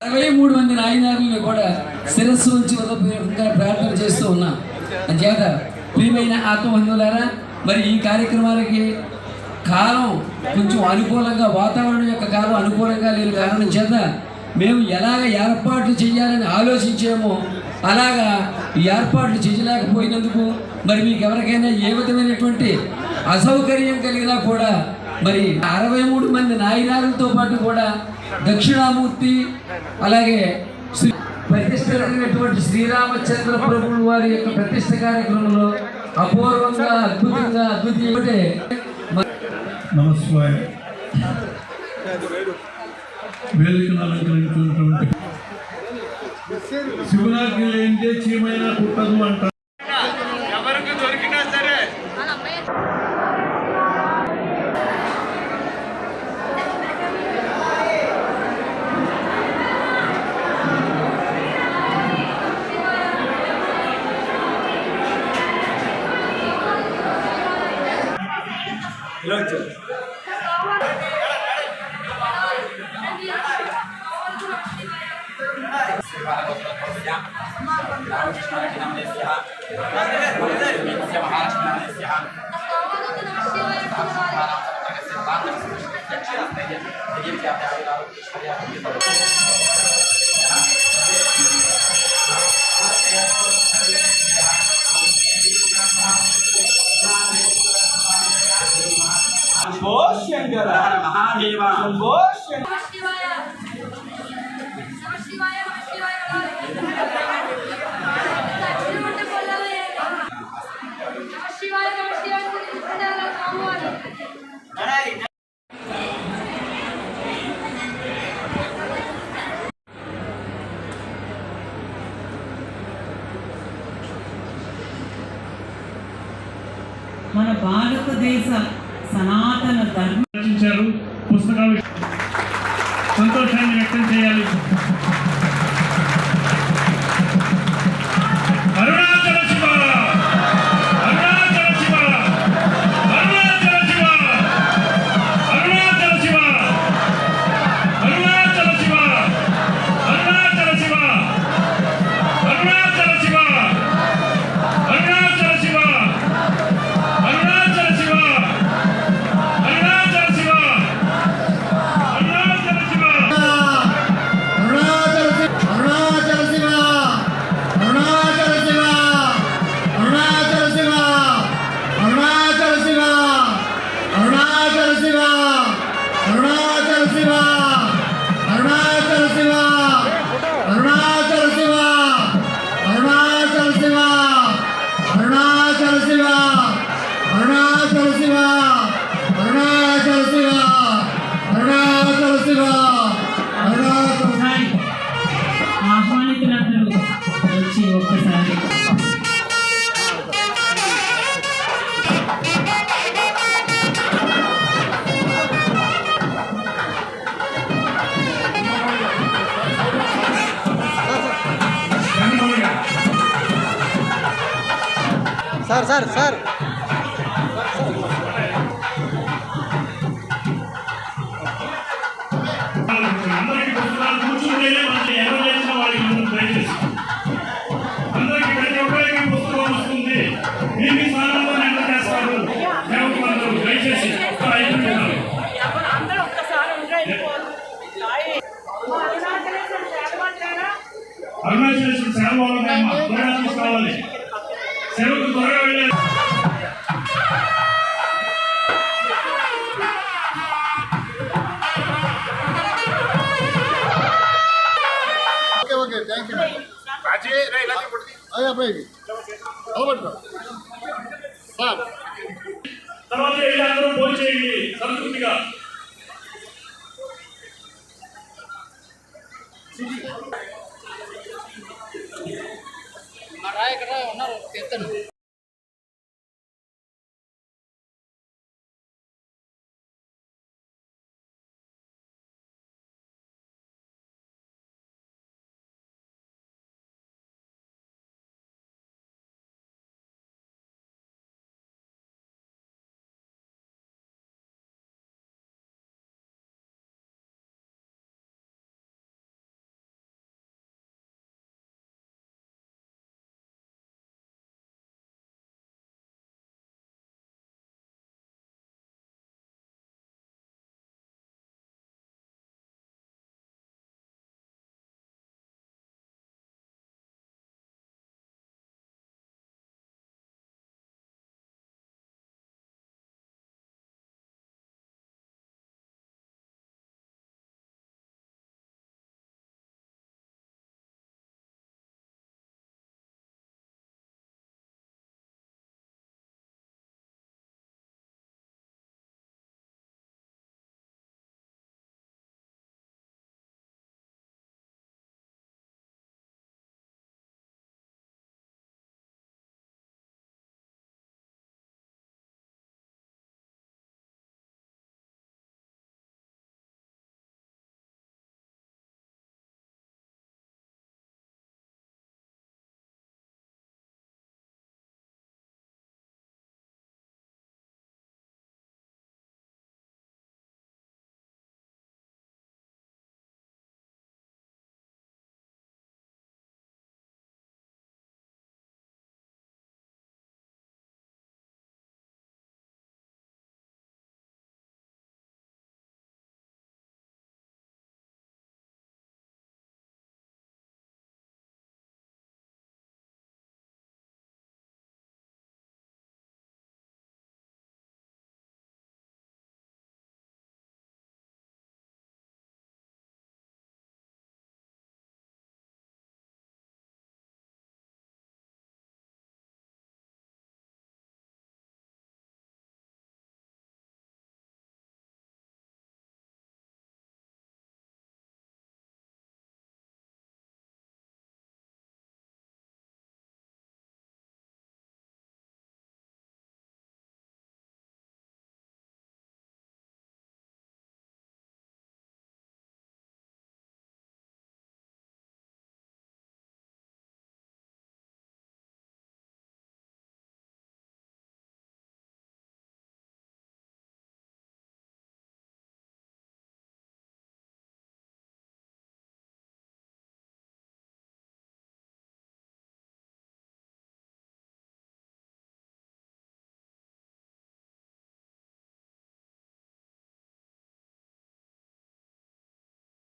అరవై మూడు మంది నాయనారులను కూడా శిరస్సు నుంచి ఉదయంగా ప్రార్థన చేస్తూ ఉన్నాం. అంచేత ప్రియమైన ఆత్మబంధువులారా మరి ఈ కార్యక్రమాలకి కాలం కొంచెం అనుకూలంగా వాతావరణం యొక్క కాలం అనుకూలంగా లేని కారణం చేత మేము ఎలాగ ఏర్పాట్లు చేయాలని ఆలోచించామో అలాగా ఏర్పాట్లు చేయలేకపోయినందుకు మరి మీకు ఎవరికైనా ఏ విధమైనటువంటి అసౌకర్యం కలిగినా కూడా మరి అరవై మూడు మంది నాయనారులతో పాటు కూడా దక్షిణామూర్తి అలాగే శ్రీ శ్రీరామచంద్ర ప్రభువు వారి యొక్క ప్రతిష్ట కార్యక్రమంలో అపూర్వంగా అద్భుతంగా అద్భుతంగా నమస్కారం. వేదికను అలంకరించినటువంటి శివరాత్రి లేనిదే చీమైనా కుట్టదు అంటారు. శంకర మహాదేవ శంభో శంకర భారతదేశ సనాతన ధర్మ పుస్తకాలు సంతోషాన్ని अरुणाचल सिवा अरुणाचल सिवा अरुणाचल సార్ సార్ సార్. అదే అబ్బాయి సార్. తర్వాత మా రాయ ఇక్కడ ఉన్నారు ఎత్తను